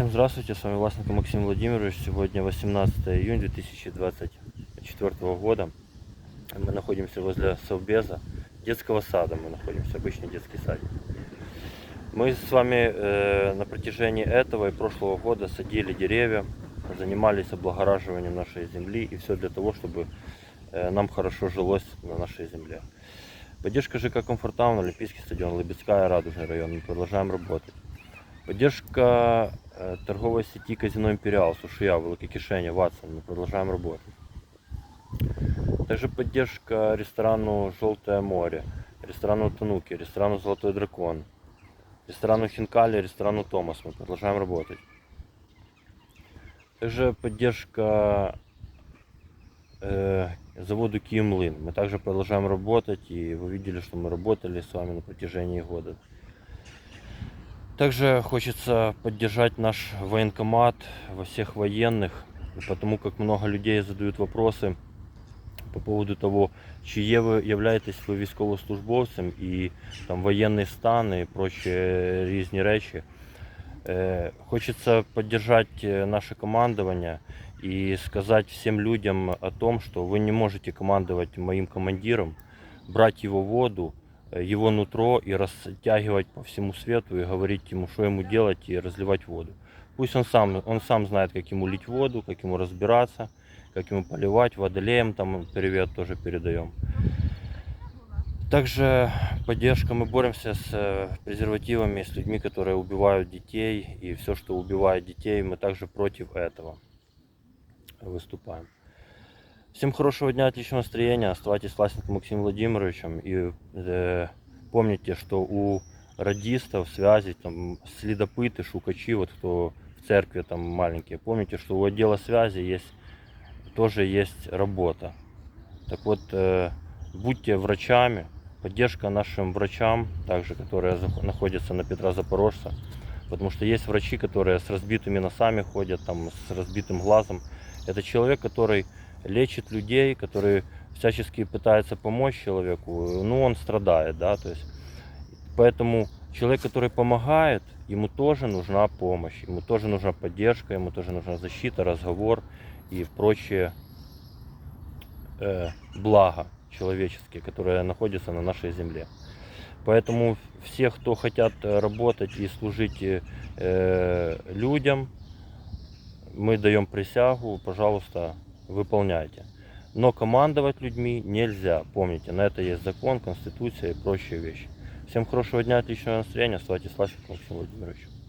Всем здравствуйте, с вами Власенко Максим Владимирович. Сегодня 18 июня 2024 года. Мы находимся возле Совбеза, детского сада мы находимся, обычный детский садик. Мы с вами э, на протяжении этого и прошлого года садили деревья, занимались облагораживанием нашей земли и все для того, чтобы э, нам хорошо жилось на нашей земле. Поддержка ЖК Комфортаун, Олимпийский стадион, Лыбецкая, Радужный район. Мы продолжаем работать. Поддержка торговой сети казино Империал, Сушия, Великокишеня, Ватсон. Мы продолжаем работать. Также поддержка ресторану Желтое море, ресторану Тануки, ресторану Золотой дракон, ресторану Хинкали, ресторану Томас. Мы продолжаем работать. Также поддержка э, заводу Киемлын. Мы также продолжаем работать, и вы видели, что мы работали с вами на протяжении года. Также хочется поддержать наш военкомат во всех военных, потому как много людей задают вопросы по поводу того, чиє ви являєтесь ви військовослужбовцем і там воєнний стан і прочі різні речі. Э, Хочется поддержать э, наше командование и сказать всем людям о том, что вы не можете командовать моим командиром, брать его воду, э, его нутро и растягивать по всему свету и говорить ему, что ему делать и разливать воду. Пусть он сам, он сам знает, как ему лить воду, как ему разбираться, как ему поливать, водолеем там привет тоже передаем. Также поддержка, мы боремся с э, презервативами, с людьми, которые убивают детей, и все, что убивает детей, мы также против этого выступаем. Всем хорошего дня, отличного настроения, оставайтесь с Власенко Максимом Владимировичем, и э, помните, что у радистов, связи, там, следопыты, шукачи, вот кто в церкви там маленькие, помните, что у отдела связи есть, тоже есть работа. Так вот, э, будьте врачами, поддержка нашим врачам, также, которые находятся на Петра Запорожца. Потому что есть врачи, которые с разбитыми носами ходят, там, с разбитым глазом. Это человек, который лечит людей, который всячески пытается помочь человеку, но он страдает, да, то есть. Поэтому человек, который помогает, ему тоже нужна помощь, ему тоже нужна поддержка, ему тоже нужна защита, разговор и прочие э, блага человеческие, которые находятся на нашей земле. Поэтому все, кто хотят э, работать и служить э, людям, мы даем присягу, пожалуйста, выполняйте. Но командовать людьми нельзя. Помните, на это есть закон, конституция и прочие вещи. Всем хорошего дня, отличного настроения. С Ласиком Максимом Владимировичем.